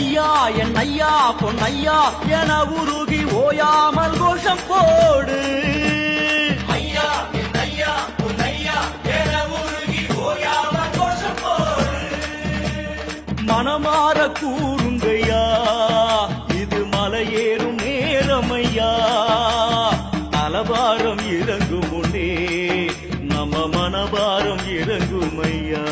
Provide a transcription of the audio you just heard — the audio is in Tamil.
ஐயா என் ஐயா பொன்னையா என உருகி ஓயாமல் கோஷம் போடு. ஐயா என் ஐயா பொன்னையா என உருகி ஓயாமல் கோஷம் போடு. மனமாற கூறுங்கையா இது மலையேறும் நேரமையா. தலபாரம் இறங்கும் முன்னே நம்ம மனபாரம் இறங்கும் ஐயா